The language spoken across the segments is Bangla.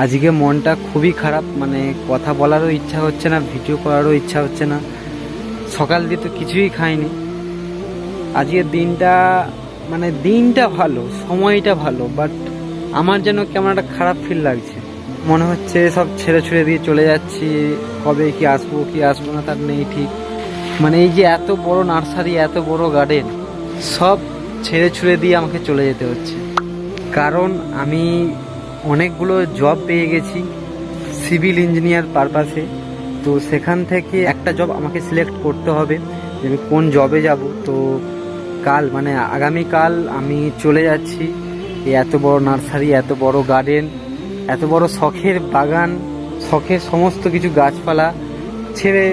আজকে মনটা খুবই খারাপ মানে কথা বলারও ইচ্ছা হচ্ছে না, ভিডিও করারও ইচ্ছা হচ্ছে না। সকাল দিয়ে তো কিছুই খাইনি। আজকের দিনটা মানে দিনটা ভালো, সময়টা ভালো বাট আমার যেন কেমন একটা খারাপ ফিল লাগছে। মনে হচ্ছে সব ছেড়ে ছুড়ে দিয়ে চলে যাচ্ছি, কবে কি আসব কি আসব না তার নেই ঠিক। মানে এই যে এত বড় নার্সারি, এত বড় গার্ডেন সব ছেড়ে ছুড়ে দিয়ে আমাকে চলে যেতে হচ্ছে। কারণ আমি অনেকগুলো জব পেয়ে গেছি সিভিল ইঞ্জিনিয়ার পারপাসে তো সেখান থেকে একটা জব আমাকে সিলেক্ট করতে হবে যে আমি কোন জবে যাব। তো কাল মানে আগামীকাল আমি চলে যাচ্ছি। এত বড় নার্সারি এত বড় গার্ডেন এত বড় শখের বাগান, শখের সমস্ত কিছু গাছপালা ছেড়ে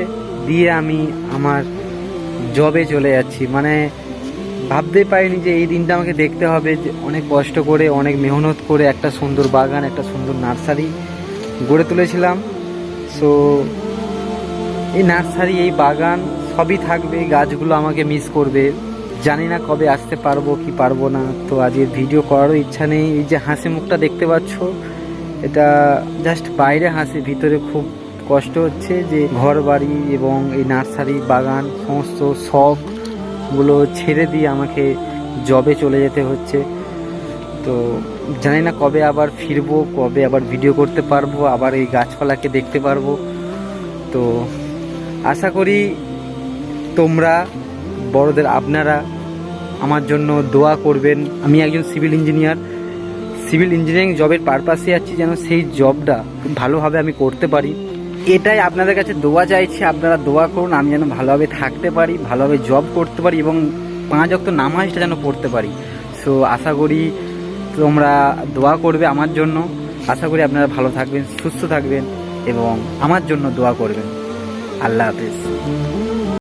দিয়ে আমি আমার জবে চলে যাচ্ছি। মানে ভাবতেই পারিনি যে এই দিনটা আমাকে দেখতে হবে যে অনেক কষ্ট করে, অনেক মেহনত করে একটা সুন্দর বাগান, একটা সুন্দর নার্সারি গড়ে তুলেছিলাম। সো এই নার্সারি, এই বাগান সবই থাকবে গাছগুলো আমাকে মিস করবে। জানি না কবে আসতে পারব, কি পারব না। তো আজকে ভিডিও করারও ইচ্ছা নেই। এই যে হাসি মুখটা দেখতে পাচ্ছ, এটা জাস্ট বাইরে হাসি, ভিতরে খুব কষ্ট হচ্ছে যে ঘর বাড়ি এবং এই নার্সারি, বাগান, সমস্ত শখগুলো ছেড়ে দিয়ে আমাকে জবে চলে যেতে হচ্ছে। তো জানি না কবে আবার ফিরবো, কবে আবার ভিডিও করতে পারব, আবার এই গাছপালাকে দেখতে পারব। তো আশা করি তোমরা, বড়দের আপনারা আমার জন্য দোয়া করবেন। আমি একজন সিভিল ইঞ্জিনিয়ার সিভিল ইঞ্জিনিয়ারিং জবের পারপাসে আছি যেন সেই জবটা ভালোভাবে আমি করতে পারি। এটাই আপনাদের কাছে দোয়া চাইছি, আপনারা দোয়া করুন, আমি যেন ভালোভাবে থাকতে পারি, ভালোভাবে জব করতে পারি এবং পাঁচ অক্ত নামাজটা যেন পড়তে পারি। সো আশা করি তোমরা দোয়া করবে আমার জন্য। আশা করি আপনারা ভালো থাকবেন, সুস্থ থাকবেন এবং আমার জন্য দোয়া করবেন। আল্লাহ হাফেজ।